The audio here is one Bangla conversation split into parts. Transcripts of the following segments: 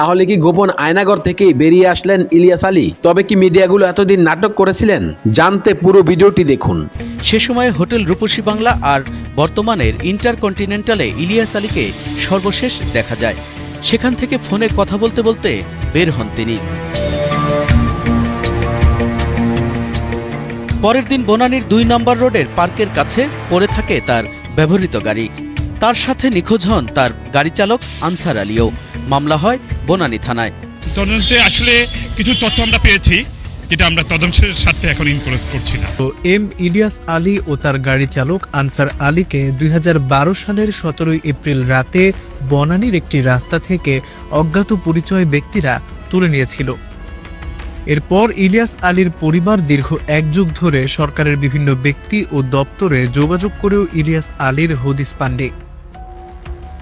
তাহলে কি গোপন আয়নাগর থেকে বেরিয়ে আসলেন ইলিয়াস আলী? তবে কি মিডিয়াগুলো এতদিন নাটক করেছিলেন? জানতে পুরো ভিডিওটি দেখুন। সে সময় হোটেল রূপসী বাংলা আর বর্তমানের ইন্টারকন্টিনেন্টালে ইলিয়াস আলীকে সর্বশেষ দেখা যায়। সেখান থেকে ফোনে কথা বলতে বলতে বের হন তিনি। পরের দিন বনানীর দুই নম্বর রোডের পার্কের কাছে পড়ে থাকে তার ব্যবহৃত গাড়ি। তার সাথে নিখোঁজ হন তার গাড়ি চালক আনসার আলীও। মামলা হয় বনানী থানায়। তদন্তে আসলে কিছু তথ্য আমরা পেয়েছি যেটা আমরা তদন্তের সাথে এখন ইনক্লোজ করছি না। তো এম ইলিয়াস আলী ও তার গাড়ি চালক আনসার আলীকে দুই হাজার বারো সালের সতেরোই এপ্রিল রাতে বনানীর একটি রাস্তা থেকে অজ্ঞাত পরিচয় ব্যক্তিরা তুলে নিয়েছিল। এরপর ইলিয়াস আলীর পরিবার দীর্ঘ এক যুগ ধরে সরকারের বিভিন্ন ব্যক্তি ও দপ্তরে যোগাযোগ করেও ইলিয়াস আলীর হদিস পাননি।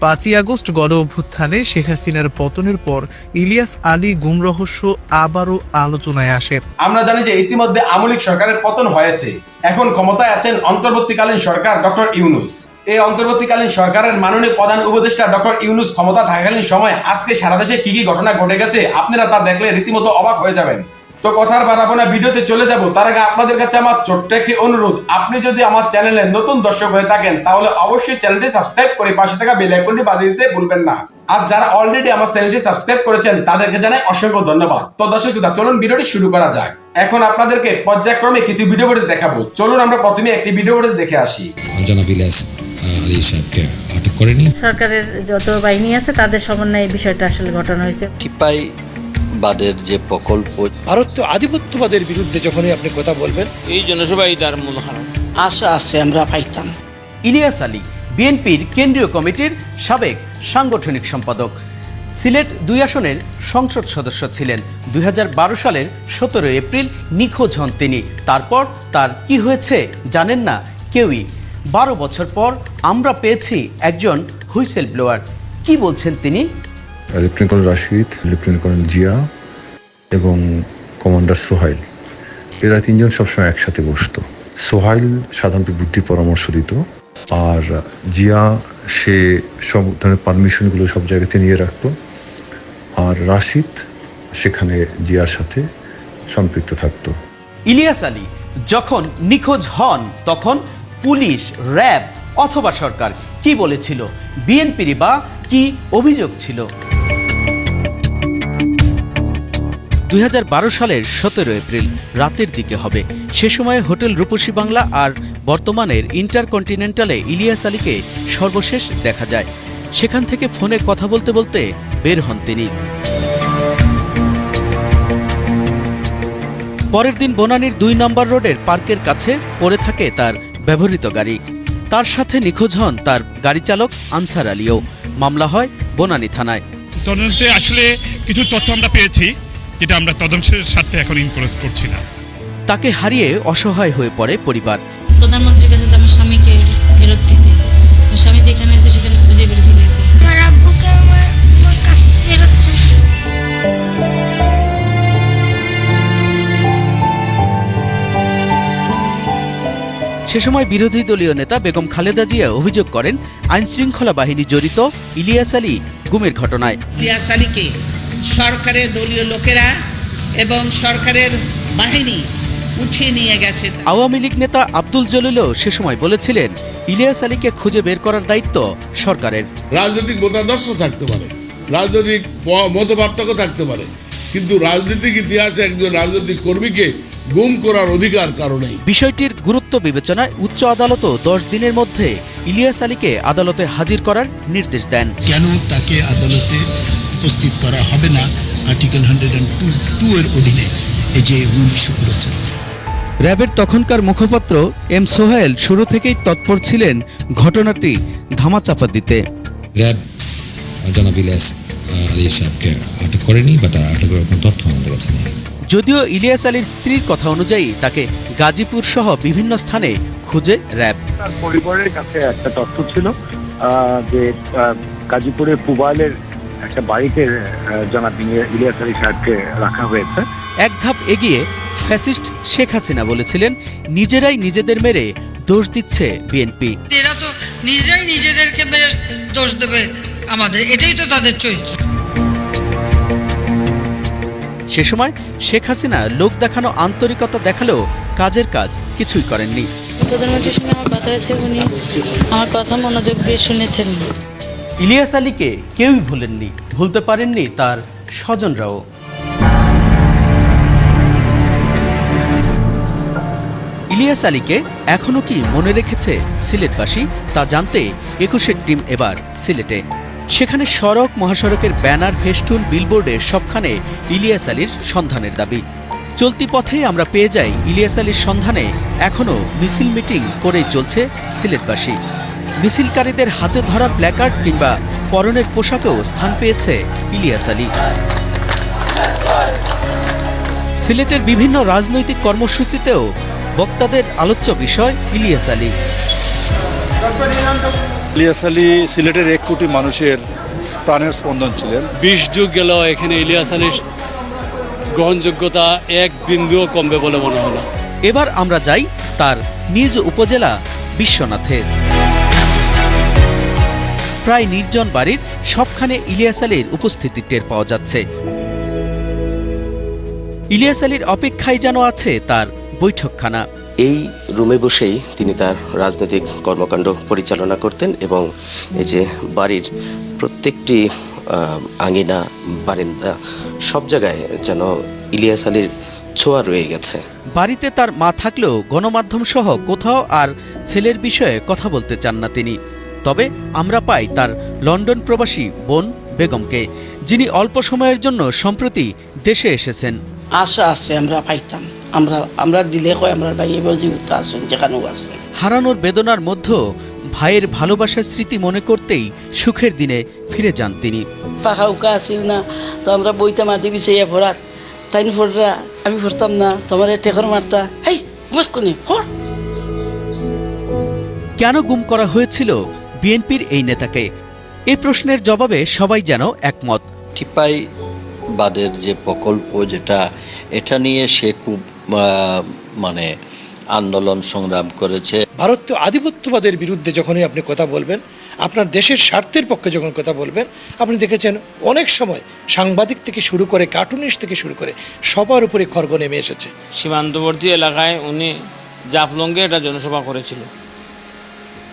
পাঁচই আগস্ট গণ অভ্যুত্থানে শেখ হাসিনার পতনের পর ইলিয়াস আলী গুম রহস্য আবারও আলোচনায় আসে। আমরা জানি যে ইতিমধ্যে আমলিক সরকারের পতন হয়েছে। এখন ক্ষমতায় আছেন অন্তর্বর্তীকালীন সরকার ডক্টর ইউনুস। এই অন্তর্বর্তীকালীন সরকারের মাননীয় প্রধান উপদেষ্টা ডক্টর ইউনুস ক্ষমতা থাকাকালীন সময় আজকে সারা দেশে কি কি ঘটনা ঘটে গেছে, আপনারা তা দেখলে রীতিমতো অবাক হয়ে যাবেন। তো কথার বাড়াবো না ভিডিওতে চলে যাব। তার আগে আপনাদের কাছে আমার ছোট্ট একটি অনুরোধ। আপনি যদি আমার চ্যানেলে নতুন দর্শক হয়ে থাকেন তাহলে অবশ্যই চ্যানেলটি সাবস্ক্রাইব করে পাশে থাকা বেল আইকনটি বাজিয়ে দিতে ভুলবেন না। আর যারা অলরেডি আমার চ্যানেলটি সাবস্ক্রাইব করেছেন তাদেরকে জানাই অসংখ্য ধন্যবাদ। তো দর্শক শ্রোতা, চলুন ভিডিওটি শুরু করা যাক। এখন আপনাদেরকে পর্যায়ক্রমে কিছু ভিডিও ফুটেজ দেখাবো। চলুন আমরা প্রথমে একটি ভিডিও ফুটেজ দেখে আসি। জনাব ইলিয়াস আলী সাহেবকে আটক করেনি? সরকারের যত বাহিনী আছে তাদের সমন্বয়ে এই বিষয়টা আসলে ঘটানো হয়েছে। টিপাই বাদের যে প্রকল্প ভারত আধিপত্যবাদের বিরুদ্ধে যখনই আপনি কথা বলবেন। এই জনসভাই তার মূল হারাম আশা আছে আমরা পাইতাম। ইলিয়াস আলী বিএনপির কেন্দ্রীয় কমিটির সাবেক সাংগঠনিক সম্পাদক। সিলেট দুই আসনের সংসদ সদস্য ছিলেন। দুই হাজার বারো সালের সতেরো এপ্রিল নিখোঁজ হন তিনি। তারপর তার কি হয়েছে জানেন না কেউই। বারো বছর পর আমরা পেয়েছি একজন হুইসেল ব্লোয়ার কি বলছেন তিনি? Lieutenant colonel Rashid lieutenant colonel Zia এবং কমান্ডার সোহাইল। এরা তিনজন সবসময় একসাথে বসতো। সোহাইল সাধারণত বুদ্ধি পরামর্শ দিত, আর জিয়া সে সব ধরনের পারমিশনগুলো সব জায়গাতে নিয়ে রাখত, আর রাশিদ সেখানে জিয়ার সাথে সম্পৃক্ত থাকতো। ইলিয়াস আলী, যখন নিখোঁজ হন, তখন পুলিশ, র্যাব অথবা সরকার কি বলেছিল? বিএনপির বা কি অভিযোগ ছিল? দুই হাজার বারো সালের সতেরো এপ্রিল রাতের দিকে হবে। সে সময় হোটেল রূপসী বাংলা আর বর্তমানের ইন্টারকন্টিনেন্টালে ইলিয়াস আলীকে সর্বশেষ দেখা যায়। সেখান থেকে ফোনে কথা বলতে বলতে বের হন তিনি। পরের দিন বনানীর দুই নম্বর রোডের পার্কের কাছে পড়ে থাকে তার ব্যবহৃত গাড়ি। তার সাথে নিখোঁজ হন তার গাড়ি চালক আনসার আলীও। মামলা হয় বনানী থানায়। তদন্তে আসলে কিছু তথ্য আমরা পেয়েছি। যেটা আমরা তদন্তের সাথে এখন ইনক্লোজ করছি না। তাকে হারিয়ে অসহায় হয়ে পড়ে পরিবার। প্রধানমন্ত্রীর কাছে আমার স্বামীকে ফেরত দিতে স্বামী যেখানে আছে সেখানে খুঁজে বের করে আমার আব্বুকে আমার আমার কাছে ফেরত সে সময় বিরোধী দলীয় নেতা বেগম খালেদা জিয়া অভিযোগ করেন আইনশৃঙ্খলা বাহিনী জড়িত ইলিয়াস আলী গুমের ঘটনায়। ইলিয়াস আলীকে সরকারের দলীয় লোকেরা এবং সরকারের বাহিনী উঠিয়ে নিয়ে গেছে আওয়ামী লীগ নেতা আব্দুল জলিলও সে সময় বলেছিলেন ইলিয়াস আলীকে খুঁজে বের করার দায়িত্ব সরকারের। রাজনৈতিক মতাদর্শ থাকতে পারে রাজনৈতিক মত পার্থক্য থাকতে পারে কিন্তু রাজনৈতিক ইতিহাসে একজন রাজনৈতিক কর্মীকে গুম করার অধিকার কারণেই বিষয়টির গুরুত্ব বিবেচনায় উচ্চ আদালতও দশ দিনের মধ্যে ইলিয়াস আলীকে আদালতে হাজির করার নির্দেশ দেন। কেন তাকে আদালতে উপস্থিত করা হবে না। Article hundred and two two এর অধীনে এই যে রুল ইস্যু করেছেন র্যাবের তখনকার মুখপাত্র এম সোহেল শুরু থেকেই তৎপর ছিলেন ঘটনাটি ধামাচাপা দিতে। র্যাব জনাব ইলিয়াস আলী সাহেবকে আটক করেনি বা তার আটকের কোনো তথ্য আমাদের কাছে নেই। যদিও ইলিয়াস আলীর স্ত্রীর কথা অনুযায়ী তাকে গাজীপুর সহ বিভিন্ন স্থানে খুঁজে র্যাব। তার পরিবারের কাছে একটা তথ্য ছিল যে গাজীপুরের পুবাইলের একটা বাড়িতে জনাব ইলিয়াস আলী সাহেবকে রাখা হয়েছে। এক ধাপ এগিয়ে ফ্যাসিস্ট শেখ হাসিনা বলেছিলেন নিজেরাই নিজেদের মেরে দোষ দিচ্ছে বিএনপি। এরা তো নিজেরাই নিজেদেরকে মেরে দোষ দেবে আমাদের এটাই তো তাদের চরিত্র। সে সময় শেখ হাসিনা লোক দেখানো আন্তরিকতা দেখালেও কাজের কাজ কিছুই করেননি। প্রধানমন্ত্রীর সঙ্গে আমার কথা হয়েছে উনি। আমার কথা মনোযোগ দিয়ে শুনেছেন। ইলিয়াস আলীকে কেউই ভুলেননি, ভুলতে পারেননি তার স্বজনরাও। ইলিয়াস আলীকে এখনও কি মনে রেখেছে সিলেটবাসী? তা জানতে একুশের টিম এবার সিলেটে। সেখানে সড়ক মহাসড়কের ব্যানার, ফেস্টুন, বিলবোর্ডে সবখানে ইলিয়াস আলীর সন্ধানের দাবি। চলতি পথেই আমরা পেয়ে যাই ইলিয়াস আলীর সন্ধানে এখনও মিছিল মিটিং করেই চলছে সিলেটবাসী। মিছিলকারীদের হাতে ধরা প্ল্যাকার্ড কিংবা পরনের পোশাকেও স্থান পেয়েছে ইলিয়াস আলী। সিলেটের বিভিন্ন রাজনৈতিক কর্মসূচিতেও বক্তাদের আলোচ্য বিষয় ইলিয়াস আলী। ইলিয়াস আলী সিলেটের এক কোটি মানুষের প্রাণের স্পন্দন ছিলেন। বিশ যুগ গেল এখানে ইলিয়াস আলীর গ্রহণযোগ্যতা এক বিন্দুও কমবে বলে মনে হলো। এবার আমরা যাই তার নিজ উপজেলা বিশ্বনাথে। প্রায় নির্জন বাড়ির সবখানে ইলিয়াস আলীর উপস্থিতি টের পাওয়া যাচ্ছে। ইলিয়াস আলীর অপেক্ষায় যেন আছে তার বৈঠকখানা। এই রুমে বসেই তিনি তার রাজনৈতিক কর্মকাণ্ড পরিচালনা করতেন এবং এই যে বাড়ির প্রত্যেকটি আঙিনা বারিন্দা সব জায়গায় যেন ইলিয়াস আলীর ছোঁয়া রয়ে গেছে। বাড়িতে তার মা থাকলেও গণমাধ্যম সহ কোথাও আর ছেলের বিষয়ে কথা বলতে চান না তিনি। তবে আমরা পাই তার লন্ডন প্রবাসী বোন বেগমকে যিনি অল্প সময়ের জন্য সম্প্রতি দেশে এসেছেন। আশা আছে আমরা পাইতাম। আমরা আমরা দিলে কয় আমরা ভাই এবার জীবিত আছেন যেখানেও আছেন হারানোর বেদনার মধ্যেও ভাইয়ের ভালোবাসার স্মৃতি মনে করতেই সুখের দিনে ফিরে যান তিনি। পাখা উকা আছিল না তো আমরা বইতাম আদি বিচাইয়া ভরাত। তাই ফোররা আমি ফোরতাম না তোমার টেকর মারতা। হেই ঘুমাস কোনি? ফোর কেন গুম করা হয়েছিল বিএনপির এই নেতাকে। এ প্রশ্নের জবাবে সবাই যেন একমত। টিপাই বাদের যে প্রকল্প যেটা এটা নিয়ে সে খুব মানে আন্দোলন সংগ্রাম করেছে। ভারতীয় আধিপত্যবাদের বিরুদ্ধে যখনই আপনি কথা বলবেন আপনার দেশের স্বার্থের পক্ষে যখন কথা বলবেন আপনি দেখেছেন অনেক সময় সাংবাদিক থেকে শুরু করে কার্টুনিস্ট থেকে শুরু করে সবার উপরে খর্গ নেমে এসেছে। সীমান্তবর্তী এলাকায় উনি জাফলঙ্গে এটা জনসভা করেছিল।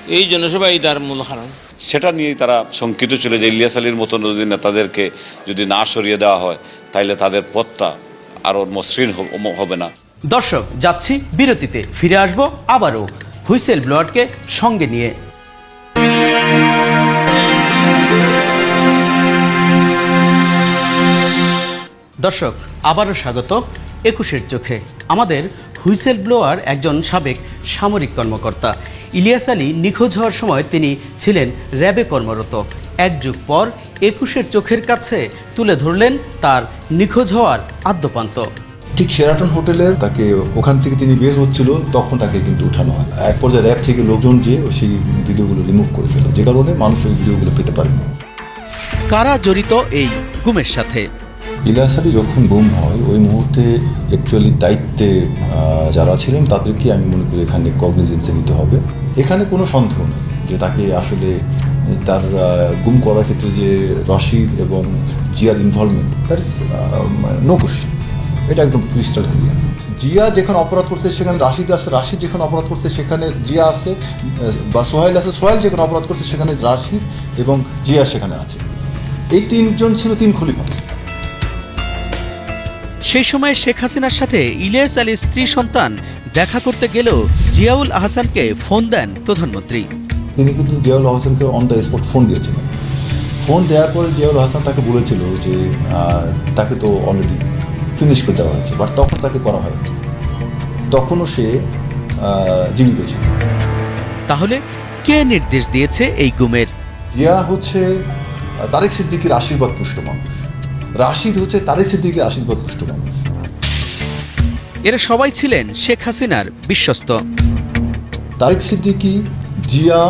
এই জনসভাই তার মূল কারণ। সেটা নিয়েই তারা শঙ্কিত ছিল যে ইলিয়াস আলীর মতন যদি নেতাদেরকে যদি না সরিয়ে দেওয়া হয় তাইলে তাদের পথটা আরও মসৃণ হবে না। দর্শক যাচ্ছি বিরতিতে। ফিরে আসব আবারও হুইসেল ব্লোয়ারকে সঙ্গে নিয়ে। দর্শক আবারও স্বাগত একুশের চোখে। আমাদের হুইসেল ব্লোয়ার একজন সাবেক সামরিক কর্মকর্তা। ইলিয়াস আলী নিখোঁজ হওয়ার সময় তিনি ছিলেন র্যাবে কর্মরত। এক যুগ পর একুশের চোখের কাছে তুলে ধরলেন তার নিখোঁজ হওয়ার আদ্যপান্ত। ঠিক শেরাটন হোটেলের তাকে ওখান থেকে তিনি বের হচ্ছিল তখন তাকে কিন্তু উঠানো হয়। এক পর্যায়ে র্যাব থেকে লোকজন গিয়ে সেই ভিডিওগুলো রিমুভ করে ফেলে যে কারণে মানুষ ওই ভিডিওগুলো পেতে পারেনি। কারা জড়িত এই গুমের সাথে? ইলিয়াস আলী যখন গুম হয়, ওই মুহূর্তে অ্যাকচুয়ালি দায়িত্বে যারা ছিলেন তাদেরকে আমি মনে করি এখানে কগনিজেন্সে নিতে হবে। এখানে কোনো সন্দেহ নেই যে তাকে আসলে, তার গুম করার ক্ষেত্রে যে রশিদ এবং জিয়ার ইনভলভমেন্ট দ্যাট ইজ নো এটা একদম ক্রিস্টাল ক্লিয়ার জিয়া যেখানে অপরাধ করছে সেখানে রাশিদ আছে, রাশিদ যেখানে অপরাধ করছে সেখানে জিয়া আছে, বা সোহেল আছে সোহেল যেখানে অপরাধ করছে সেখানে রাশিদ এবং জিয়া সেখানে আছে। এই তিনজন ছিল তিন খলিফা। সেই সময় শেখ হাসিনার সাথে ইলিয়াস আলীর স্ত্রী সন্তান দেখা করতে গেলেও জিয়াউল আহসানকে ফোন দেন প্রধানমন্ত্রী। তিনি কিন্তু জিয়াউল হাসানকে অন দ্য স্পট ফোন দিয়েছিলেন। ফোন দেওয়ার পরে জিয়াউল হাসান তাকে বলেছিল যে তাকে তো অলরেডি ফিনিশ করে দেওয়া হয়েছে বাট তখন তাকে করা হয়নি। তখনও সে জীবিত ছিল। তাহলে কে নির্দেশ দিয়েছে এই গুমের? জিয়া হচ্ছে তারেক সিদ্দিকির আশীর্বাদ পুষ্ট মানুষ। রাশিদ হচ্ছে তারেক সিদ্দিকির আশীর্বাদ পুষ্ট মানুষ। এরা সবাই ছিলেন শেখ হাসিনার বিশ্বস্ত। তারেক সিদ্দিকি জিয়া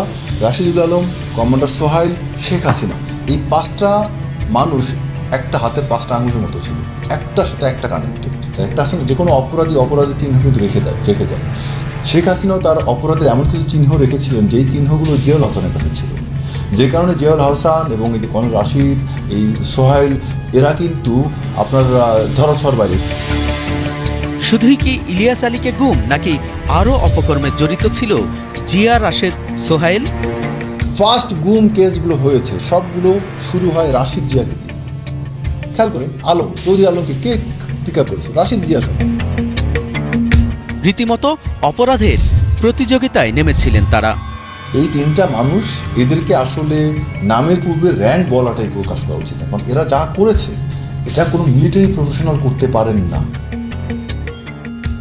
রাশিদুল আলম কমান্ডার সোহাইল শেখ হাসিনা। এই পাঁচটা মানুষ একটা হাতের পাঁচটা আঙুলের মতো ছিল। একটার সাথে একটা কানেক্টেড একটা আসলে যে কোনো অপরাধী অপরাধী চিহ্ন কিন্তু রেখে দেয় রেখে যায়। শেখ হাসিনাও তার অপরাধের এমন কিছু চিহ্ন রেখেছিলেন যেই চিহ্নগুলো জিয়াউল হাসানের কাছে ছিল। যে কারণে জিয়াউল হাসান এবং এই যে রাশিদ এই সোহাইল এরা কিন্তু আপনার আহ, ধরাছোঁয়ার বাইরে। শুধুই কি ইলিয়াস আলীকে গুম নাকি আরও অপকর্মে জড়িত ছিল জিয়া রাশেদ সোহাইল? ফার্স্ট গুম কেসগুলো হয়েছে সবগুলো শুরু হয় রাশিদ জিয়াকে দিয়ে। খেয়াল করেন আলম চৌধুরী আলমকে কে পিক আপ করেছে? রাশিদ জিয়া সহ। রীতিমতো অপরাধের প্রতিযোগিতায় নেমেছিলেন তারা। এই তিনটা মানুষ এদেরকে আসলে নামের পূর্বে র্যাঙ্ক বলাটাই প্রকাশ করা উচিত। কারণ এরা যা করেছে এটা কোনো মিলিটারি প্রফেশনাল করতে পারেন না।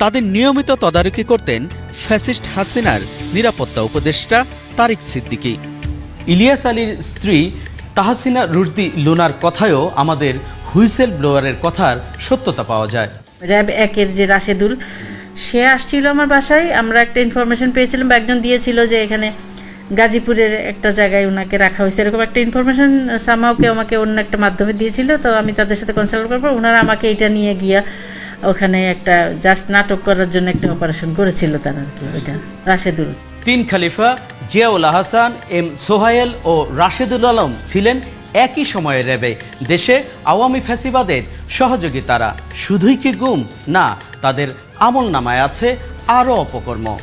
তাদের নিয়মিত তদারকি করতেন ফ্যাসিস্ট হাসিনার নিরাপত্তা উপদেষ্টা তারিক সিদ্দিকী। ইলিয়াস আলীর স্ত্রী তাহসিনা রুশদি লুনার কথায়ও আমাদের হুইসেল ব্লোয়ারের কথার সত্যতা পাওয়া যায়। র্যাব একের যে রাশেদুল সে আসছিল আমার বাসায়। আমরা একটা ইনফরমেশন পেয়েছিলাম বা একজন দিয়েছিল যে এখানে গাজীপুরের একটা জায়গায় ওনাকে রাখা হয়েছে। এরকম একটা ইনফরমেশন সামাওকে আমাকে অন্য একটা মাধ্যমে দিয়েছিল, তো আমি তাদের সাথে কনসাল্ট করার পর ওনারা আমাকে এটা নিয়ে গিয়া ওখানে একটা জাস্ট নাটক করার জন্য একটা অপারেশন করেছিল তারা আর কি, ওইটা। রাশেদুল। তিন খালিফা, জিয়াউল হাসান, এম সোহায়েল ও রাশেদুল আলম ছিলেন একই সময়ে র্যাবে। দেশে আওয়ামী ফ্যাসিবাদের সহযোগী তারা। শুধুই কি গুম? না, তাদের আমল নামায় আছে আরও অপকর্ম।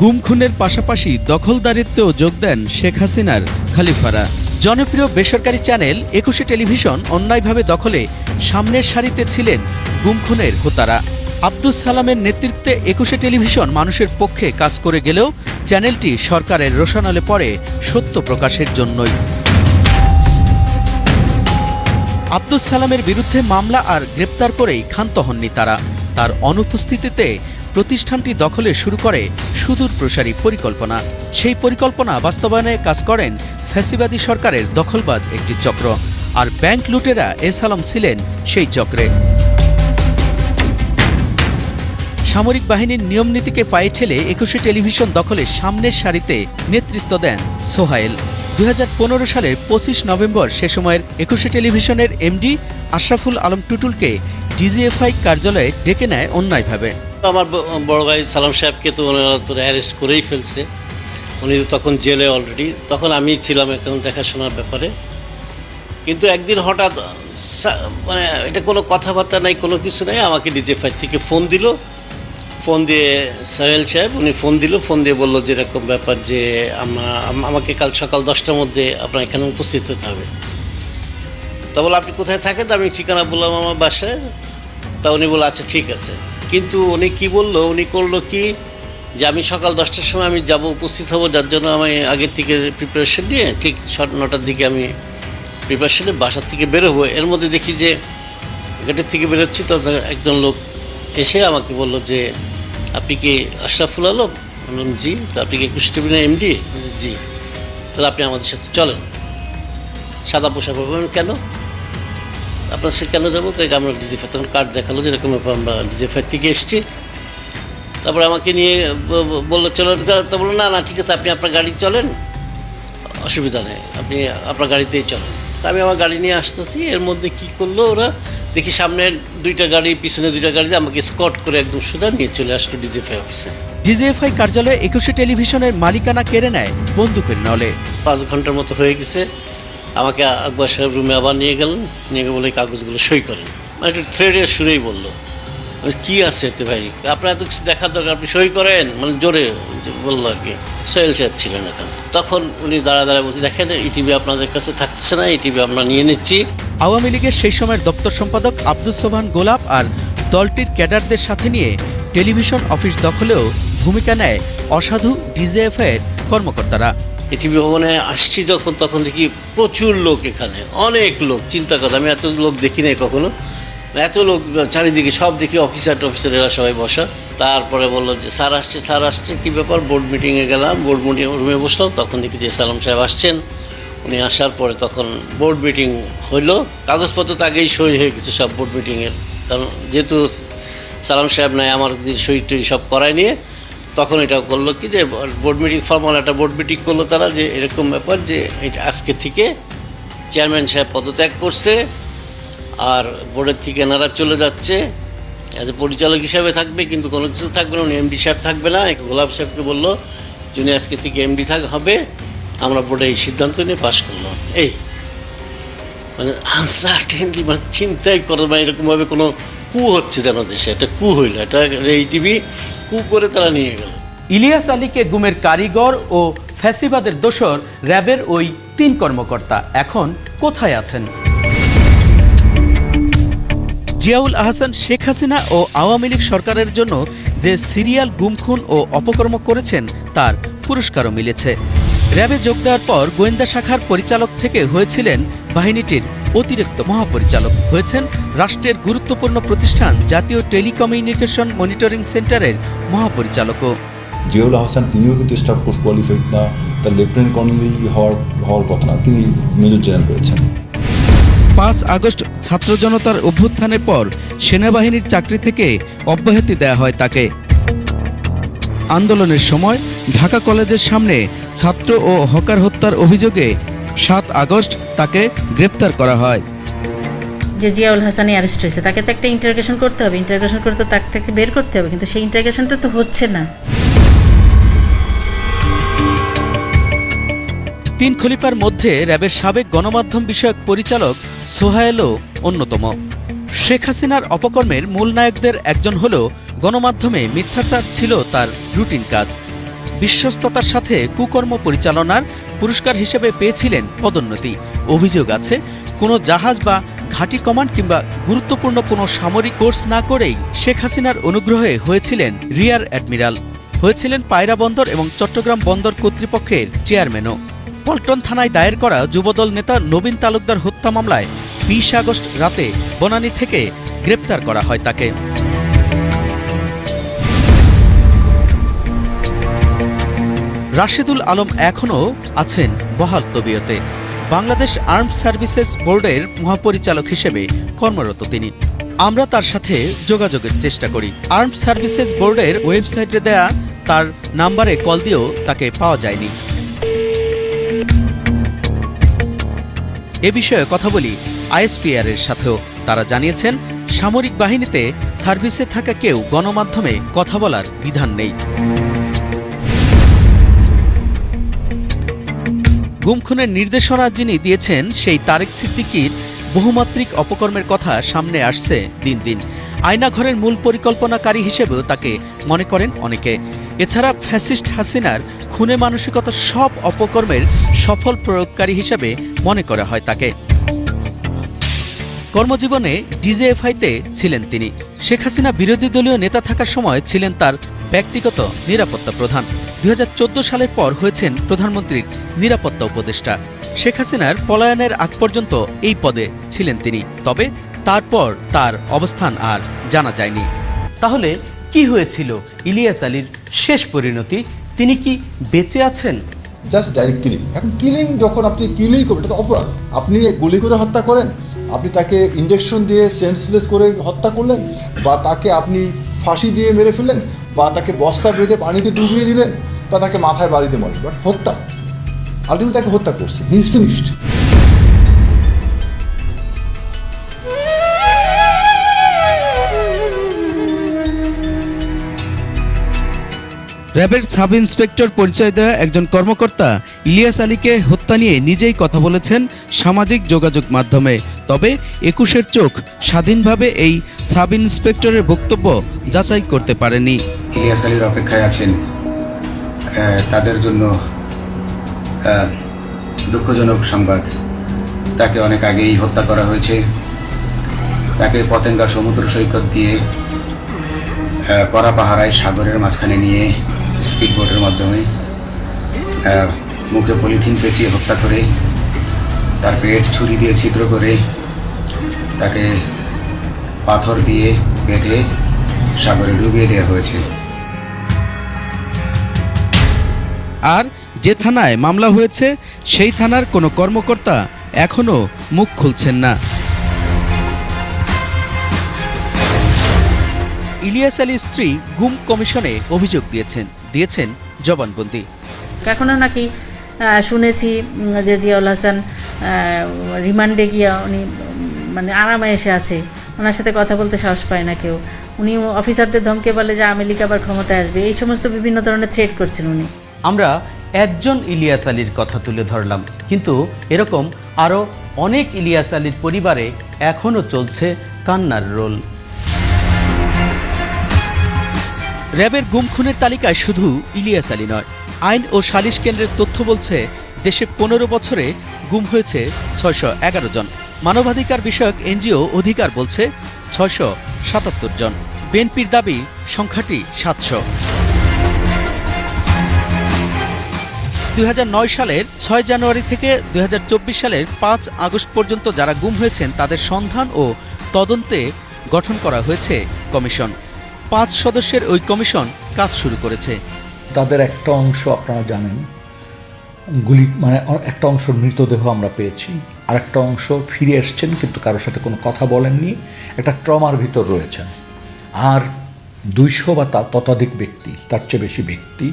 গুম খুনের পাশাপাশি দখলদারিত্বেও যোগ দেন শেখ হাসিনার খালিফারা। জনপ্রিয় বেসরকারি চ্যানেল একুশে টেলিভিশন অন্যায়ভাবে দখলে সামনের সারিতে ছিলেন গুম খুনের হোতারা। আব্দুস সালামের নেতৃত্বে একুশে টেলিভিশন মানুষের পক্ষে কাজ করে গেলেও চ্যানেলটি সরকারের রোশানলে পড়ে সত্য প্রকাশের জন্যই। আব্দুস সালামের বিরুদ্ধে মামলা আর গ্রেপ্তার করেই ক্ষান্ত হননি তারা। তার অনুপস্থিতিতে প্রতিষ্ঠানটি দখলে শুরু করে সুদূর প্রসারী পরিকল্পনা। সেই পরিকল্পনা বাস্তবায়নে কাজ করেন ফ্যাসিবাদী সরকারের দখলবাজ একটি চক্র। আর ব্যাংক লুটেরা এস আলম ছিলেন সেই চক্রে। সামরিক বাহিনীর নিয়মনীতিকে পায়ে ঠেলে একুশে টেলিভিশন দখলে সামনের সারিতে নেতৃত্ব দেন সোহাইল দুই সালের পঁচিশ নভেম্বর সে সময়ের একুশে টেলিভিশনের এমডি আশরাফুল আলম টুটুলকে ডিজিএফআই কার্যালয়ে ডেকে নেয় অন্যায়ভাবে। আমার বড় ভাই সালাম সাহেবকে তো ওনারা তো অ্যারেস্ট করেই ফেলছে। উনি তো তখন জেলে অলরেডি তখন আমি ছিলাম এখন দেখাশোনার ব্যাপারে। কিন্তু একদিন হঠাৎ মানে এটা কোনো কথাবার্তা নাই, কোনো কিছু নাই, আমাকে ডিজেফাই থেকে ফোন দিল। ফোন দিয়ে সাহেল সাহেব, উনি ফোন দিল। ফোন দিয়ে বলল যে এরকম ব্যাপার যে আমরা আমাকে কাল সকাল দশটার মধ্যে আপনার এখানে উপস্থিত হতে হবে। তা বলে, আপনি কোথায় থাকেন? তো আমি ঠিকানা বললাম আমার বাসায়। তা উনি বলল আচ্ছা ঠিক আছে। কিন্তু উনি কি বলল? উনি করল কি? যে আমি সকাল দশটার সময় আমি যাব, উপস্থিত হব, যার জন্য আমি আগের থেকে প্রিপারেশন নিয়ে ঠিক নটার দিকে আমি প্রিপারেশনে বাসার থেকে বেরোবো এর মধ্যে দেখি যে গেটের থেকে বেরোচ্ছি তো একজন লোক এসে আমাকে বলল যে, আপনি কি আশরাফুল আলম? বললাম, জি। তো আপনি কি একুশ টিভিনের এমডি জি। তাহলে আপনি আমাদের সাথে চলেন। সাদা পোশাক পরবেন কেন? আপনার সে কেন যাব? কারণ আমরা ডিজিফাই তখন কার্ড দেখাল যে এরকম ব্যাপার আমরা ডিজিফাই থেকে এসছি। তারপরে আমাকে নিয়ে বলল চলো তো বলল না না ঠিক আছে আপনি আপনার গাড়ি চলেন অসুবিধা নেই আপনি আপনার গাড়িতেই চলেন। তা আমি আমার গাড়ি নিয়ে আসতেছি এর মধ্যে কি করল ওরা দেখি সামনে দুইটা গাড়ি পিছনে দুইটা গাড়িতে আমাকে স্কট করে একদম সোজা নিয়ে চলে আসলো ডিজিফাই অফিসে ডিজিএফআই কার্যালয়ে একুশে টেলিভিশনের মালিকানা কেড়ে নেয় বন্দুকের নলে। পাঁচ ঘণ্টার মতো হয়ে গেছে। আমাকে আকবর সাহেব রুমে আবার নিয়ে গেলেন, নিয়ে গিয়ে বলে কাগজগুলো সই করেন। মানে একটু থ্রেডের সুরেই বলল। কি আছে এতে ভাই? আপনার এত কিছু দেখার দরকার, আপনি সই করেন? মানে জোরে বলল আর কি। সোহেল সাহেব ছিলেন এখানে। তখন উনি দাঁড়া দাঁড়া বলছে, দেখেন ইটিভি আপনাদের কাছে থাকতেছে না ইটিভি আমরা নিয়ে নিচ্ছি। আওয়ামী লীগের সেই সময়ের দপ্তর সম্পাদক আব্দুস সোবহান গোলাপ আর দলটির ক্যাডারদের সাথে নিয়ে টেলিভিশন অফিস দখলেও ভূমিকা নেয় অসাধু ডিজেএফের কর্মকর্তারা। ইটিভি ভবনে আসছি যখন, তখন দেখি প্রচুর লোক এখানে, অনেক লোক চিন্তা কথা, আমি এত লোক দেখি নাই কখনো। এত লোক, চারিদিকে সব দেখি অফিসার টফিসারেরা সবাই বসা। তারপরে বলল যে, স্যার আসছে স্যার আসছে, কী ব্যাপার? বোর্ড মিটিংয়ে গেলাম, বোর্ড মিটিং রুমে বসলাম, তখন দেখি যে সালাম সাহেব আসছেন। উনি আসার পরে তখন বোর্ড মিটিং হইল। কাগজপত্র তো আগেই সই হয়ে গেছে সব বোর্ড মিটিংয়ের কারণ যেহেতু সালাম সাহেব নাই, আমার সই সব করায় নিয়ে তখন এটা করল কি যে বোর্ড মিটিং ফর্মাল একটা বোর্ড মিটিং করল তারা যে এরকম ব্যাপার যে এটা আজকে থেকে চেয়ারম্যান সাহেব পদত্যাগ করছে আর বোর্ডের থেকে এনারা চলে যাচ্ছে। অ্যাজ এ পরিচালক হিসাবে থাকবে, কিন্তু কোনো কিছু থাকবে না, উনি এমডি সাহেব থাকবে না। গোলাপ সাহেবকে বলল যিনি আজকে থেকে এমডি থাক, হবে। আমরা বোর্ডে এই সিদ্ধান্ত নিয়ে পাশ করলাম। এই মানে আনসার্টেনলি মানে চিন্তাই করে না, এরকমভাবে কোনো কু হচ্ছে যেন দেশে। একটা কু হইল, এটা এই টিভি কু করে তারা নিয়ে গেল। ইলিয়াস আলীকে গুমের কারিগর ও ফ্যাসিবাদের দোসর র্যাবের ওই তিন কর্মকর্তা এখন কোথায় আছেন? জিয়াউল আহসান শেখ হাসিনা ও আওয়ামী লীগ সরকারের জন্য যে সিরিয়াল গুমখুন ও অপকর্ম করেছেন তার পুরস্কারও মিলেছে। র্যাবে যোগ দেওয়ার পর গোয়েন্দা শাখার পরিচালক থেকে হয়েছিলেন বাহিনীটির অতিরিক্ত মহাপরিচালক হয়েছেন রাষ্ট্রের গুরুত্বপূর্ণ প্রতিষ্ঠান জাতীয় টেলিকমিউনিকেশন মনিটরিং সেন্টারের মহাপরিচালকও। জিয়াউল আহসান তিনিও কিন্তু স্টাফ কোর্স কোয়ালিফাইড না তার লেফটেন্যান্ট কর্নেলই হওয়ার হওয়ার কথা না তিনি মেজর জেনারেল হয়েছেন। পাঁচ আগস্ট ছাত্র জনতার অভ্যুত্থানের পর সেনাবাহিনীর চাকরি থেকে অব্যাহতি দেয়া হয় তাকে। আন্দোলনের সময় ঢাকা কলেজের সামনে ছাত্র ও হকার হত্যার অভিযোগে সাত আগস্ট তাকে গ্রেপ্তার করা হয়। যে জিয়াউল হাসানি অ্যারেস্ট হয়েছে। তাকে তো একটা ইন্টারোগেশন করতে হবে। ইন্টারোগেশন করে তো তাকে থেকে বের করতে হবে। কিন্তু সেই ইন্টারোগেশনটা তো হচ্ছে না। তিন খলিফার মধ্যে র্যাবের সাবেক গণমাধ্যম বিষয়ক পরিচালক সোহায়েলও অন্যতম। শেখ হাসিনার অপকর্মের মূল নায়কদের একজন হল গণমাধ্যমে মিথ্যাচার ছিল তার রুটিন কাজ। বিশ্বস্ততার সাথে কুকর্ম পরিচালনার পুরস্কার হিসেবে পেয়েছিলেন পদোন্নতি। অভিযোগ আছে, কোনো জাহাজ বা ঘাঁটি কমান্ড কিংবা গুরুত্বপূর্ণ কোনো সামরিক কোর্স না করেই শেখ হাসিনার অনুগ্রহে হয়েছিলেন রিয়ার অ্যাডমিরাল। হয়েছিলেন পায়রা বন্দর এবং চট্টগ্রাম বন্দর কর্তৃপক্ষের চেয়ারম্যানও। পল্টন থানায় দায়ের করা যুবদল নেতা নবীন তালুকদার হত্যা মামলায় বিশ আগস্ট রাতে বনানী থেকে গ্রেপ্তার করা হয় তাকে। রাশেদুল আলম এখনও আছেন বহাল তবিয়তে। বাংলাদেশ আর্মড সার্ভিসেস বোর্ডের মহাপরিচালক হিসেবে কর্মরত তিনি। আমরা তার সাথে যোগাযোগের চেষ্টা করি। আর্মড সার্ভিসেস বোর্ডের ওয়েবসাইটে দেয়া তার নাম্বারে কল দিয়েও তাকে পাওয়া যায়নি। এ বিষয়ে কথা বলি আইএসপিআর এর সাথেও। তারা জানিয়েছেন, সামরিক বাহিনীতে সার্ভিসে থাকা কেউ গণমাধ্যমে কথা বলার বিধান নেই। গুমখুনের নির্দেশনা যিনি দিয়েছেন, সেই তারেক সিদ্দিকির বহুমাত্রিক অপকর্মের কথা সামনে আসছে দিন দিন। আয়নাঘরের মূল পরিকল্পনাকারী হিসেবেও তাকে মনে করেন অনেকে। এছাড়া ফ্যাসিস্ট হাসিনার খুনে মানসিকতা সব অপকর্মের সফল প্রয়োগকারী হিসেবে মনে করা হয় তাকে। কর্মজীবনে ডিজেএফআইতে ছিলেন তিনি। শেখ হাসিনা বিরোধী দলীয় নেতা থাকার সময় ছিলেন তার ব্যক্তিগত নিরাপত্তা প্রধান। দুই হাজার চোদ্দ সালের পর হয়েছেন প্রধানমন্ত্রীর নিরাপত্তা উপদেষ্টা। শেখ হাসিনার পলায়নের আগ পর্যন্ত এই পদে ছিলেন তিনি। তবে তারপর তার অবস্থান আর জানা যায়নি। তাহলে কি হয়েছিল? ইলিয়াস আলীর শেষ পরিণতি তিনি কি বেঁচে আছেন? জাস্ট ডাইরেক্ট কিলিং এখন কিলিং যখন আপনি কিলিং করবেন এটা তো অপরাধ। আপনি গুলি করে হত্যা করেন আপনি তাকে ইঞ্জেকশন দিয়ে সেন্সলেস করে হত্যা করলেন বা তাকে আপনি ফাঁসি দিয়ে মেরে ফেললেন বা তাকে বস্তা বেঁধে পানিতে ডুবিয়ে দিলেন বা তাকে মাথায় বাড়িতে মারলেন বাট হত্যা। আলটিমেট তাকে হত্যা করছে। হি ইজ ফিনিশড র্যাবের সাব ইন্সপেক্টর পরিচয় দেওয়া একজন কর্মকর্তা ইলিয়াস আলীকে হত্যা নিয়ে নিজেই কথা বলেছেন সামাজিক যোগাযোগ মাধ্যমে। তবে একুশের চোখ স্বাধীনভাবে এই সাব ইন্সপেক্টরের বক্তব্য যাচাই করতে পারেনি। ইলিয়াস আলীর অপেক্ষায় আছেন তাদের জন্য দুঃখজনক সংবাদ। তাকে অনেক আগেই হত্যা করা হয়েছে। তাকে পতেঙ্গা সমুদ্র সৈকত দিয়ে কড়া পাহারায় সাগরের মাঝখানে নিয়ে স্পিড বোটের মাধ্যমে মুখে পলিথিন পেঁচিয়ে হত্যা করে, তার পেট ছুরি দিয়ে ছিদ্র করে, তাকে পাথর দিয়ে বেঁধে সাগরে ডুবিয়ে দেওয়া হয়েছে। আর যে থানায় মামলা হয়েছে সেই থানার কোনো কর্মকর্তা এখনও মুখ খুলছেন না। ইলিয়াস আলীর স্ত্রী গুম কমিশনে অভিযোগ দিয়েছেন দিয়েছেন জবানবন্দি। এখনও নাকি শুনেছি যে জিয়াউল হাসান রিমান্ডে গিয়া উনি মানে আরামে এসে আছে। ওনার সাথে কথা বলতে সাহস পায় না কেউ। উনি অফিসারদের ধমকে বলে যে আমেরিকা আবার ক্ষমতায় আসবে। এই সমস্ত বিভিন্ন ধরনের থ্রেট করছেন উনি। আমরা একজন ইলিয়াস আলীর কথা তুলে ধরলাম। কিন্তু এরকম আরও অনেক ইলিয়াস আলীর পরিবারে এখনও চলছে কান্নার রোল। র্যাবের গুম খুনের তালিকায় শুধু ইলিয়াস আলী নয়, আইন ও সালিশ কেন্দ্রের তথ্য বলছে দেশে পনেরো বছরে গুম হয়েছে ছয়শো এগারো জন। মানবাধিকার বিষয়ক এনজিও অধিকার বলছে ছয়শো সাতাত্তর জন। বিএনপির দাবি, সংখ্যাটি সাতশো। দু হাজার নয় সালের ছয় জানুয়ারি থেকে দু হাজার চব্বিশ সালের পাঁচ আগস্ট পর্যন্ত যারা গুম হয়েছেন, তাদের সন্ধান ও তদন্তে গঠন করা হয়েছে কমিশন। পাঁচ সদস্যের ওই কমিশন কাজ শুরু করেছে। তাদের একটা অংশ আপনারা জানেন, গুলি মানে একটা অংশ মৃতদেহ আমরা পেয়েছি আর একটা অংশ ফিরে এসছেন কিন্তু কারোর সাথে কোনো কথা বলেননি, একটা ট্রমার ভিতর রয়েছেন। আর দুইশো বা তা ততোধিক ব্যক্তি তার চেয়ে বেশি ব্যক্তি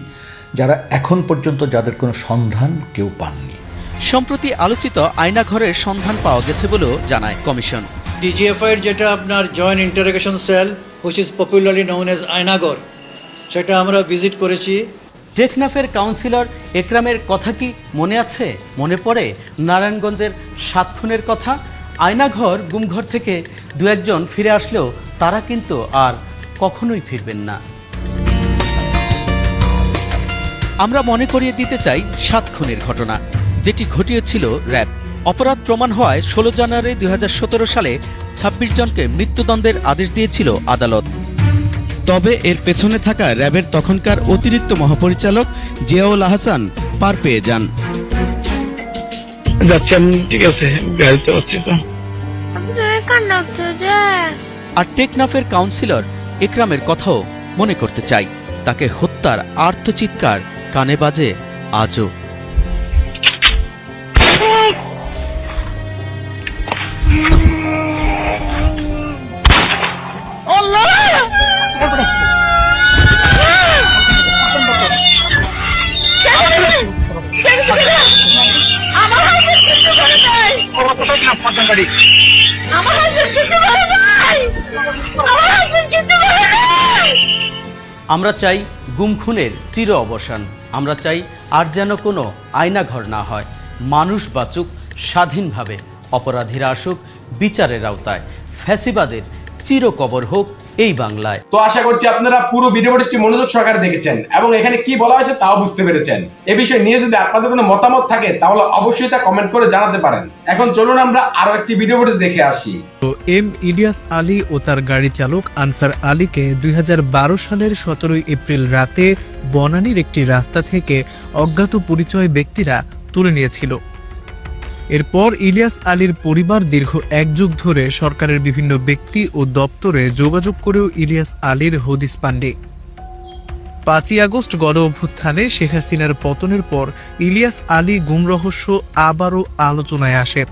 যারা এখন পর্যন্ত যাদের কোনো সন্ধান কেউ পাননি। সম্প্রতি আলোচিত আয়নাঘরের সন্ধান পাওয়া গেছে বলেও জানায় কমিশন। ডিজিএফআইয়ের যেটা আপনার joint interrogation cell which is popularly known as Aynaghar সেটা আমরা ভিজিট করেছি। টেকনাফের কাউন্সিলর একরামের কথা কি মনে আছে? মনে পড়ে? নারায়ণগঞ্জের সাত খুনের কথা? আয়নাঘর গুমঘর থেকে দু একজন ফিরে আসলেও তারা কিন্তু আর কখনোই ফিরবেন না। আমরা মনে করিয়ে দিতে চাই সাত খুনের ঘটনা যেটি ঘটিয়েছিল র্যাব। অপরাধ প্রমাণ হওয়ায় ষোলো জানুয়ারি দুই হাজার সতেরো সালে ২৬ জনকে মৃত্যুদণ্ডের আদেশ দিয়েছিল আদালত। তবে এর পেছনে থাকা র্যাবের তখনকার অতিরিক্ত মহাপরিচালক জিয়াউল আহসান পার পেয়ে যান। আর টেকনাফের কাউন্সিলর একরামের কথাও মনে করতে চাই। তাকে হত্যার আর্তচিৎকার কানে বাজে আজও। আমরা চাই গুম খুনের চির অবসান। আমরা চাই আর যেন কোনো আয়নাঘর না হয়। মানুষ বাঁচুক স্বাধীনভাবে। অপরাধীরা আসুক বিচারের আওতায়। ফ্যাসিবাদের চিরকবর হোক এই বাংলায়। তো আশা করছি আপনারা পুরো ভিডিওটি মনোযোগ সহকারে দেখেছেন এবং এখানে কি বলা হয়েছে তাও বুঝতে পেরেছেন। এ বিষয়ে নিয়ে যদি আপনাদের কোনো মতামত থাকে তাহলে অবশ্যই তা কমেন্ট করে জানাতে পারেন। এখন চলুন আমরা আরও একটি ভিডিও দেখে আসি। তো এম ইলিয়াস আলী ও তার গাড়ি চালক আনসার আলীকে দুই হাজার বারো সালের সতেরোই এপ্রিল রাতে বনানীর একটি রাস্তা থেকে অজ্ঞাত পরিচয় ব্যক্তিরা তুলে নিয়েছিল। এরপর ইলিয়াস আলীর পরিবার দীর্ঘ এক যুগ ধরে সরকারের বিভিন্ন ব্যক্তি ও দপ্তরে যোগাযোগ করেও ইলিয়াস আলীর হদিস পান্ডে পাঁচই আগস্ট গণ অভ্যুত্থানে শেখ হাসিনার পতনের পর ইলিয়াস আলী গুম রহস্য আবারও আলোচনায় আসে।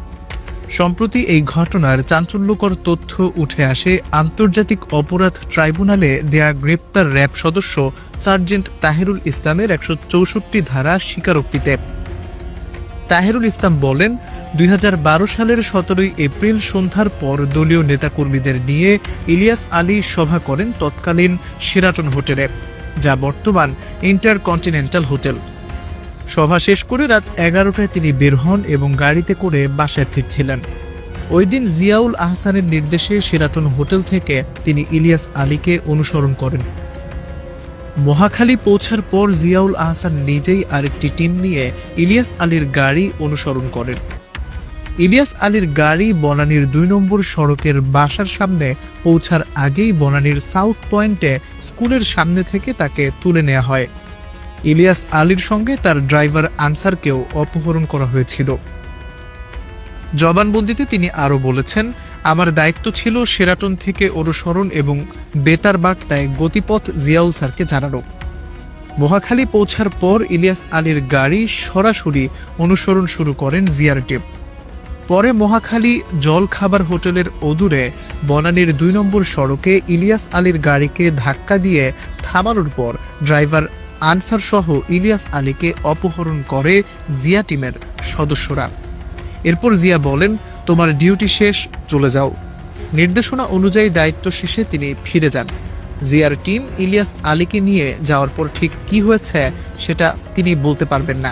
সম্প্রতি এই ঘটনার চাঞ্চল্যকর তথ্য উঠে আসে আন্তর্জাতিক অপরাধ ট্রাইব্যুনালে দেয়া গ্রেপ্তার র্যাব সদস্য সার্জেন্ট তাহেরুল ইসলামের একশো চৌষট্টি ধারা স্বীকারোক্তিতে। তাহেরুল ইসলাম বলেন দুই হাজার বারো সালের সতেরোই এপ্রিল সন্ধ্যার পর দলীয় নেতাকর্মীদের নিয়ে ইলিয়াস আলী সভা করেন তৎকালীন সেরাটন হোটেলে, যা বর্তমান ইন্টারকন্টিনেন্টাল হোটেল। সভা শেষ করে রাত এগারোটায় তিনি বের হন এবং গাড়িতে করে বাসায় ফিরছিলেন। ওই দিন জিয়াউল আহসানের নির্দেশে সেরাটন হোটেল থেকে তিনি ইলিয়াস আলীকে অনুসরণ করেন। মহাখালী পৌঁছার পর জিয়াউল আহসান নিজেই আরেকটি টিম নিয়ে ইলিয়াস আলীর গাড়ি অনুসরণ করেন। ইলিয়াস আলীর গাড়ি বনানীর দুই নম্বর সড়কের বাসার সামনে পৌঁছার আগেই বনানীর সাউথ পয়েন্টে স্কুলের সামনে থেকে তাকে তুলে নেওয়া হয়। ইলিয়াস আলীর সঙ্গে তার ড্রাইভার আনসারকেও অপহরণ করা হয়েছিল। জবানবন্দিতে তিনি আরও বলেছেন, আমার দায়িত্ব ছিল সেরাটন থেকে অনুসরণ এবং বেতার বার্তায় গতিপথ জিয়াউল স্যারকে জানানো। মহাখালী পৌঁছার পর ইলিয়াস আলীর গাড়ি সরাসরি অনুসরণ শুরু করেন জিয়ার টিপ পরে মহাখালী জলখাবার হোটেলের অদূরে বনানীর দুই নম্বর সড়কে ইলিয়াস আলীর গাড়িকে ধাক্কা দিয়ে থামানোর পর ড্রাইভার আনসার সহ ইলিয়াস আলীকে অপহরণ করে জিয়া টিমের সদস্যরা। এরপর জিয়া বলেন, তোমার ডিউটি শেষ, চলে যাও। নির্দেশনা অনুযায়ী দায়িত্ব শেষে তিনি ফিরে যান। জিয়ার টিম ইলিয়াস আলীকে নিয়ে যাওয়ার পর ঠিক কি হয়েছে সেটা তিনি বলতে পারবেন না।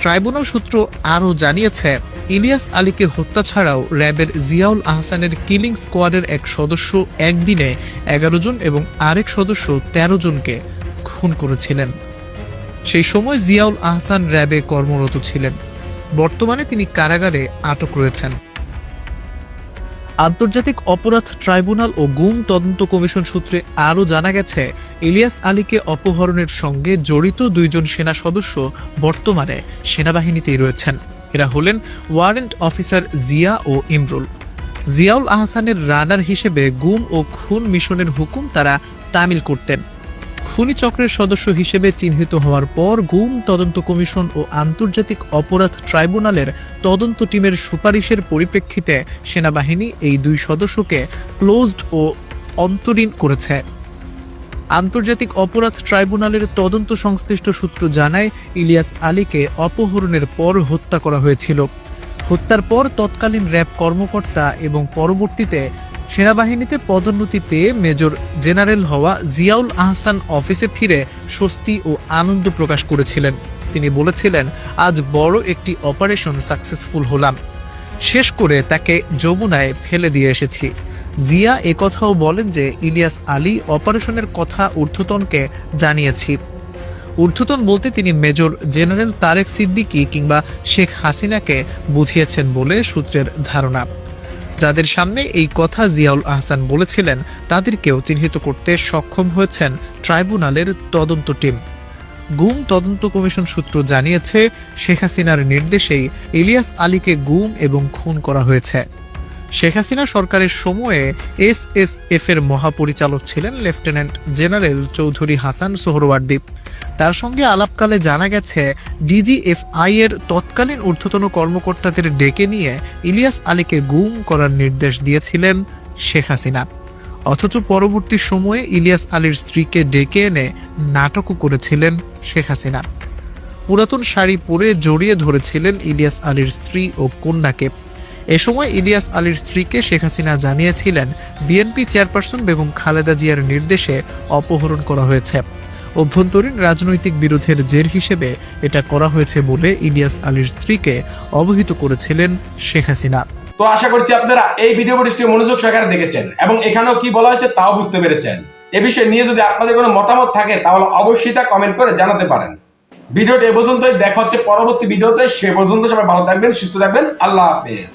ট্রাইব্যুনাল সূত্র আরও জানিয়েছে, ইলিয়াস আলীকে হত্যা ছাড়াও র্যাবের জিয়াউল আহসানের কিলিং স্কোয়াডের এক সদস্য একদিনে এগারো জন এবং আরেক সদস্য ১৩ জনকে খুন করেছিলেন। সেই সময় জিয়াউল আহসান র্যাবে কর্মরত ছিলেন। বর্তমানে তিনি কারাগারে আটক রয়েছেন। আন্তর্জাতিক অপরাধ ট্রাইব্যুনাল ও গুম তদন্ত কমিশন সূত্রে আরও জানা গেছে, ইলিয়াস আলীকে অপহরণের সঙ্গে জড়িত দুইজন সেনা সদস্য বর্তমানে সেনাবাহিনীতেই রয়েছেন। এরা হলেন ওয়ারেন্ট অফিসার জিয়া ও ইমরুল। জিয়াউল আহসানের রানার হিসেবে গুম ও খুন মিশনের হুকুম তারা তামিল করতেন। খুনি চক্রের সদস্য হিসেবে চিহ্নিত হওয়ার পর গুম তদন্ত কমিশন ও আন্তর্জাতিক অপরাধ ট্রাইব্যুনালের তদন্ত টিমের সুপারিশের পরিপ্রেক্ষিতে সেনাবাহিনী এই দুই সদস্যকে ক্লোজড ও অন্তরীণ করেছে। আন্তর্জাতিক অপরাধ ট্রাইব্যুনালের তদন্ত সংশ্লিষ্ট সূত্র জানায়, ইলিয়াস আলীকে অপহরণের পর হত্যা করা হয়েছিল। হত্যার পর তৎকালীন র্যাব কর্মকর্তা এবং পরবর্তীতে সেনাবাহিনীতে পদোন্নতি পেয়ে মেজর জেনারেল হওয়া জিয়াউল আহসান অফিসে ফিরে স্বস্তি ও আনন্দ প্রকাশ করেছিলেন। তিনি বলেছিলেন, আজ বড় একটি অপারেশন সাকসেসফুল হলাম। শেষ করে তাকে যমুনায় ফেলে দিয়ে এসেছি। জিয়া একথাও বলেন যে, ইলিয়াস আলী অপারেশনের কথা ঊর্ধ্বতনকে জানিয়েছি। ঊর্ধ্বতন বলতে তিনি মেজর জেনারেল তারেক সিদ্দিকী কিংবা শেখ হাসিনাকে বুঝিয়েছেন বলে সূত্রের ধারণা। যাদের সামনে এই কথা জিয়াউল আহসান বলেছিলেন, তাদেরকেও চিহ্নিত করতে সক্ষম হয়েছেন ট্রাইব্যুনালের তদন্ত টিম। গুম তদন্ত কমিশন সূত্র জানিয়েছে, শেখ হাসিনার নির্দেশেই ইলিয়াস আলীকে গুম এবং খুন করা হয়েছে। শেখ হাসিনা সরকারের সময়ে এস এস এফ এর মহাপরিচালক ছিলেন লেফটেন্যান্ট জেনারেল চৌধুরী হাসান সোহরওয়ার্দী। তার সঙ্গে আলাপকালে জানা গেছে, ডিজিএফআই এর তৎকালীন ঊর্ধ্বতন কর্মকর্তাদের ডেকে নিয়ে ইলিয়াস আলীকে গুম করার নির্দেশ দিয়েছিলেন শেখ হাসিনা। অথচ পরবর্তী সময়ে ইলিয়াস আলীর স্ত্রীকে ডেকে এনে নাটকও করেছিলেন শেখ হাসিনা। পুরাতন শাড়ি পরে জড়িয়ে ধরেছিলেন ইলিয়াস আলীর স্ত্রী ও কন্যাকে। এ সময় ইলিয়াস আলীর স্ত্রীকে শেখ হাসিনা জানিয়েছিলেন, বিএনপি চেয়ারপারসন বেগম খালেদা জিয়ার নির্দেশে অপহরণ করা হয়েছে। অভ্যন্তরীণ রাজনৈতিক বিরোধের জের হিসেবে এটা করা হয়েছে বলে ইলিয়াস আলীর স্ত্রীকে অবহিত করেছিলেন শেখ হাসিনা। তো আশা করছি আপনারা এই ভিডিও পরিষ্টি মনোযোগ সহকারে দেখেছেন এবং এখানেও কি বলা হয়েছে তাও বুঝতে পেরেছেন। এ বিষয়ে নিয়ে যদি আপনাদের কোনো মতামত থাকে, তাহলে অবশ্যই তা কমেন্ট করে জানাতে পারেন। ভিডিওটি এ পর্যন্তই, দেখা হচ্ছে পরবর্তী ভিডিওতে। সে পর্যন্ত সবাই ভালো থাকবেন, সুস্থ থাকবেন। আল্লাহ হাফেজ।